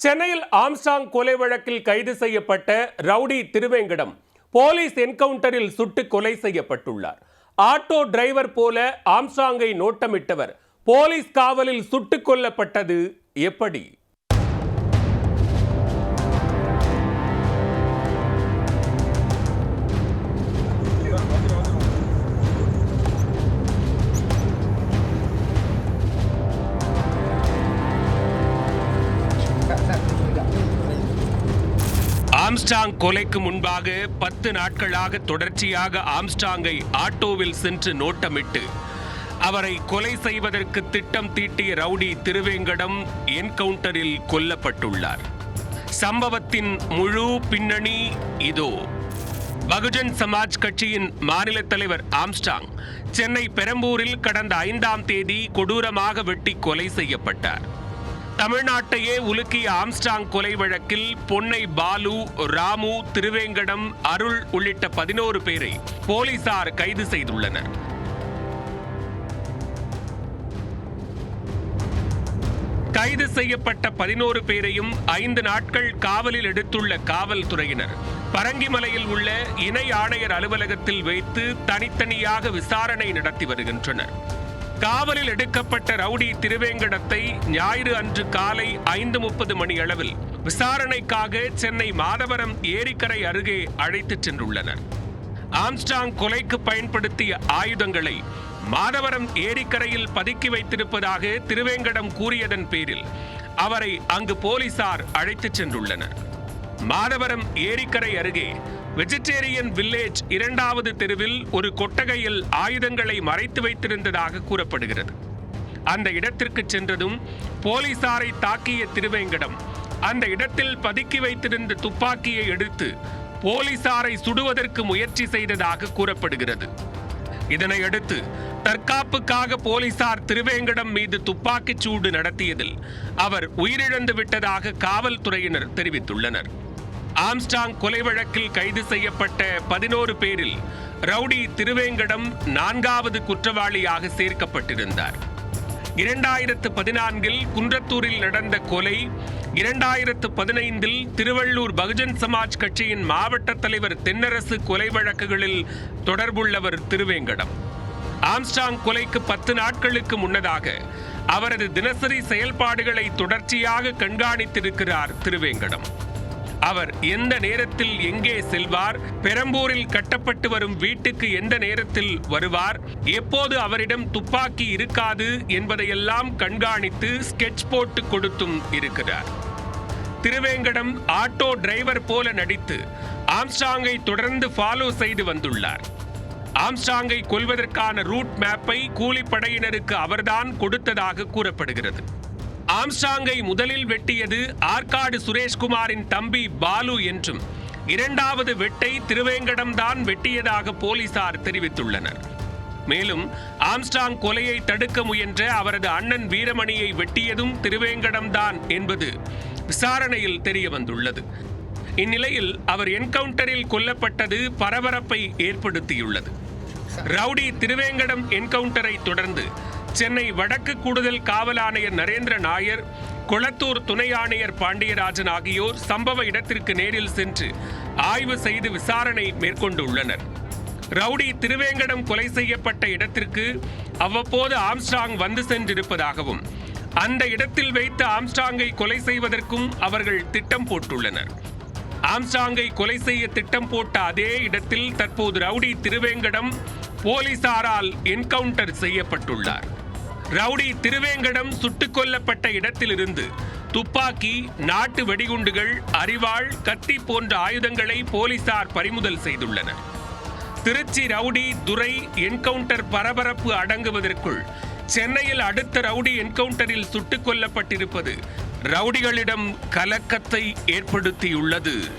சென்னையில் ஆம்ஸ்டாங் கொலை வழக்கில் கைது செய்யப்பட்ட ரவுடி திருவேங்கடம் போலீஸ் என்கவுண்டரில் சுட்டு கொலை செய்யப்பட்டுள்ளார். ஆட்டோ டிரைவர் போல ஆம்ஸ்டாங்கை நோட்டமிட்டவர் போலீஸ் காவலில் சுட்டுக் கொல்லப்பட்டது எப்படி? ஆம்ஸ்டாங் கொலைக்கு முன்பாக பத்து நாட்களாக தொடர்ச்சியாக ஆம்ஸ்டாங்கை ஆட்டோவில் சென்று நோட்டமிட்டு அவரை கொலை செய்வதற்கு திட்டம் தீட்டிய ரவுடி திருவேங்கடம் என்கவுண்டரில் கொல்லப்பட்டுள்ளார். சம்பவத்தின் முழு பின்னணி இதோ. பகுஜன் சமாஜ் கட்சியின் மாநில தலைவர் ஆம்ஸ்டாங் சென்னை பெரம்பூரில் கடந்த ஐந்தாம் தேதி கொடூரமாக வெட்டி கொலை செய்யப்பட்டார். தமிழ்நாட்டையே உலுக்கிய ஆம்ஸ்டாங் கொலை வழக்கில் பொன்னை பாலு ராமு திருவேங்கடம் அருள் உள்ளிட்ட பதினோரு பேரை போலீசார் கைது செய்துள்ளனர். கைது செய்யப்பட்ட பதினோரு பேரையும் ஐந்து நாட்கள் காவலில் எடுத்துள்ள காவல்துறையினர். பரங்கிமலையில் உள்ள இணை ஆணையர் அலுவலகத்தில் வைத்து தனித்தனியாக விசாரணை நடத்தி வருகின்றனர். காவலில் எடுக்கப்பட்ட ரவுடி திருவேங்கடத்தை ஞாயிறு அன்று காலை ஐந்து முப்பது மணி அளவில் விசாரணைக்காக சென்னை மாதவரம் ஏரிக்கரை அருகே அழைத்துச் சென்றுள்ளனர். ஆம்ஸ்டாங் கொலைக்கு பயன்படுத்திய ஆயுதங்களை மாதவரம் ஏரிக்கரையில் பதுக்கி வைத்திருப்பதாக திருவேங்கடம் கூறியதன் பேரில் அவரை அங்கு போலீசார் அழைத்துச் சென்றுள்ளனர். மாதவரம் ஏரிக்கரை அருகே வெஜிடேரியன் வில்லேஜ் இரண்டாவது தெருவில் ஒரு கொட்டகையில் ஆயுதங்களை மறைத்து வைத்திருந்ததாக கூறப்படுகிறது. அந்த இடத்திற்கு சென்றதும் போலீசாரை தாக்கிய திருவேங்கடம் அந்த இடத்தில் பதுக்கி வைத்திருந்த துப்பாக்கியை எடுத்து போலீசாரை சுடுவதற்கு முயற்சி செய்ததாக கூறப்படுகிறது. இதனையடுத்து தற்காப்புக்காக போலீசார் திருவேங்கடம் மீது துப்பாக்கிச் சூடு நடத்தியதில் அவர் உயிரிழந்து விட்டதாக காவல்துறையினர் தெரிவித்துள்ளனர். ஆம்ஸ்டாங் கொலை வழக்கில் கைது செய்யப்பட்ட பதினோரு பேரில் ரவுடி திருவேங்கடம் நான்காவது குற்றவாளியாக சேர்க்கப்பட்டிருந்தார். இரண்டாயிரத்து பதினான்கில் குன்றத்தூரில் நடந்த கொலை இரண்டாயிரத்து பதினைந்தில் திருவள்ளூர் பகுஜன் சமாஜ் கட்சியின் மாவட்ட தலைவர் தென்னரசு கொலை வழக்குகளில் தொடர்புள்ளவர் திருவேங்கடம். ஆம்ஸ்டாங் கொலைக்கு பத்து நாட்களுக்கு முன்னதாக அவரது தினசரி செயல்பாடுகளை தொடர்ச்சியாக கண்காணித்திருக்கிறார் திருவேங்கடம். அவர் எந்த நேரத்தில் எங்கே செல்வார்? பெரம்பூரில் கட்டப்பட்டு வரும் வீட்டுக்கு எந்த நேரத்தில் வருவார்? எப்போது அவரிடம் துப்பாக்கி இருக்காது என்பதையெல்லாம் கண்காணித்து ஸ்கெட்ச் போட்டு கொடுத்தும் இருக்கிறார். திருவேங்கடம் ஆட்டோ டிரைவர் போல நடித்து ஆம்ஸ்டாங்கை தொடர்ந்து ஃபாலோ செய்து வந்துள்ளார். ஆம்ஸ்டாங்கை கொல்வதற்கான ரூட் மேப்பை கூலிப்படையினருக்கு அவர்தான் கொடுத்ததாக கூறப்படுகிறது. ஆம்ஸ்டாங்கை முதலில் வெட்டியது ஆற்காடு சுரேஷ்குமாரின் தம்பி பாலு என்றும் இரண்டாவது வெட்டை திருவேங்கடம் தான் வெட்டியதாக போலீசார் தெரிவித்துள்ளனர். மேலும் ஆம்ஸ்டாங் கொலையை தடுக்க முயன்ற அவரது அண்ணன் வீரமணியை வெட்டியதும் திருவேங்கடம் தான் என்பது விசாரணையில் தெரிய வந்துள்ளது இந்நிலையில் அவர் என்கவுண்டரில் கொல்லப்பட்டது பரபரப்பை ஏற்படுத்தியுள்ளது. ரவுடி திருவேங்கடம் என்கவுண்டரை தொடர்ந்து சென்னை வடக்கு கூடுதல் காவல் ஆணையர் நரேந்திர நாயர் குளத்தூர் துணை ஆணையர் பாண்டியராஜன் ஆகியோர் சம்பவ இடத்திற்கு நேரில் சென்று ஆய்வு செய்து விசாரணை மேற்கொண்டுள்ளனர். ரவுடி திருவேங்கடம் கொலை செய்யப்பட்ட இடத்திற்கு அவ்வப்போது ஆம்ஸ்டாங் வந்து சென்றிருப்பதாகவும் அந்த இடத்தில் வைத்து ஆம்ஸ்டாங்கை கொலை செய்வதற்கும் அவர்கள் திட்டம் போட்டுள்ளனர். ஆம்ஸ்டாங்கை கொலை செய்ய திட்டம் போட்ட அதே இடத்தில் தற்போது ரவுடி திருவேங்கடம் போலீசாரால் என்கவுண்டர் செய்யப்பட்டுள்ளார். ரவுடி திருவேங்கடம் சுட்டுக் கொல்லப்பட்ட இடத்திலிருந்து துப்பாக்கி நாட்டு வெடிகுண்டுகள் அரிவாள் கத்தி போன்ற ஆயுதங்களை போலீசார் பறிமுதல் செய்துள்ளனர். திருச்சி ரவுடி துரை என்கவுண்டர் பரபரப்பு அடங்குவதற்குள் சென்னையில் அடுத்த ரவுடி என்கவுண்டரில் சுட்டுக் கொல்லப்பட்டிருப்பது ரவுடிகளிடம் கலக்கத்தை ஏற்படுத்தியுள்ளது.